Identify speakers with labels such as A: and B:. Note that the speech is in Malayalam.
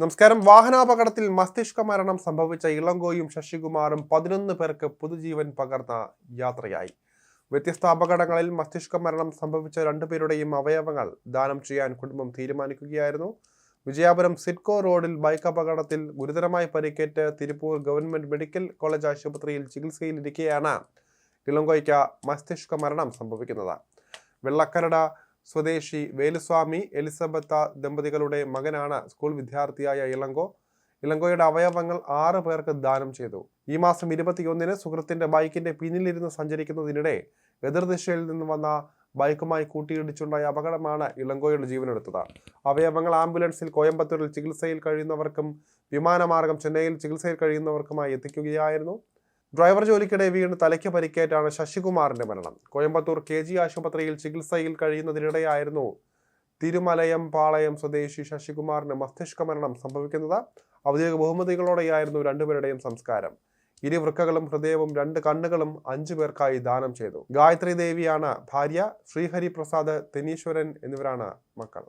A: നമസ്കാരം. വാഹനാപകടത്തിൽ മസ്തിഷ്ക മരണം സംഭവിച്ച ഇളങ്കോയും ശശികുമാറും പതിനൊന്ന് പേർക്ക് പുതുജീവൻ പകർന്ന യാത്രയായി. വ്യത്യസ്ത അപകടങ്ങളിൽ മസ്തിഷ്ക മരണം സംഭവിച്ച രണ്ടുപേരുടെയും അവയവങ്ങൾ ദാനം ചെയ്യാൻ കുടുംബം തീരുമാനിക്കുകയായിരുന്നു. വിജയാപുരം സിഡ്കോ റോഡിൽ ബൈക്ക് അപകടത്തിൽ ഗുരുതരമായി പരിക്കേറ്റ് തിരുപ്പൂർ ഗവൺമെന്റ് മെഡിക്കൽ കോളേജ് ആശുപത്രിയിൽ ചികിത്സയിലിരിക്കെയാണ് ഇളങ്കോയ്ക്ക് മസ്തിഷ്ക മരണം സംഭവിക്കുന്നത്. വെള്ളക്കരട സ്വദേശി വേലുസ്വാമി എലിസബത്ത ദമ്പതികളുടെ മകനാണ് സ്കൂൾ വിദ്യാർത്ഥിയായ ഇളങ്കോ. ഇളങ്കോയുടെ അവയവങ്ങൾ ആറ് പേർക്ക് ദാനം ചെയ്തു. ഈ മാസം ഇരുപത്തിയൊന്നിന് സുഹൃത്തിന്റെ ബൈക്കിന്റെ പിന്നിലിരുന്ന് സഞ്ചരിക്കുന്നതിനിടെ എതിർദിശയിൽ നിന്ന് വന്ന ബൈക്കുമായി കൂട്ടിയിടിച്ചുണ്ടായ അപകടമാണ് ഇളങ്കോയുടെ ജീവനെടുത്തത്. അവയവങ്ങൾ ആംബുലൻസിൽ കോയമ്പത്തൂരിൽ ചികിത്സയിൽ കഴിയുന്നവർക്കും വിമാനമാർഗം ചെന്നൈയിൽ ചികിത്സയിൽ കഴിയുന്നവർക്കുമായി എത്തിക്കുകയായിരുന്നു. ഡ്രൈവർ ജോലിക്കിടെ വീണ് തലയ്ക്ക് പരിക്കേറ്റാണ് ശശികുമാറിന്റെ മരണം. കോയമ്പത്തൂർ കെ ജി ആശുപത്രിയിൽ ചികിത്സയിൽ കഴിയുന്നതിനിടെയായിരുന്നു തിരുമലയം പാളയം സ്വദേശി ശശികുമാറിന് മസ്തിഷ്ക മരണം സംഭവിക്കുന്നത്. ഔദ്യോഗിക ബഹുമതികളോടെയായിരുന്നു രണ്ടുപേരുടെയും സംസ്കാരം. ഇരു വൃക്കകളും ഹൃദയവും രണ്ട് കണ്ണുകളും അഞ്ചു പേർക്കായി ദാനം ചെയ്തു. ഗായത്രി ദേവിയാണ് ഭാര്യ ശ്രീഹരി പ്രസാദ് തെനീശ്വരൻ എന്നിവരാണ് മക്കൾ.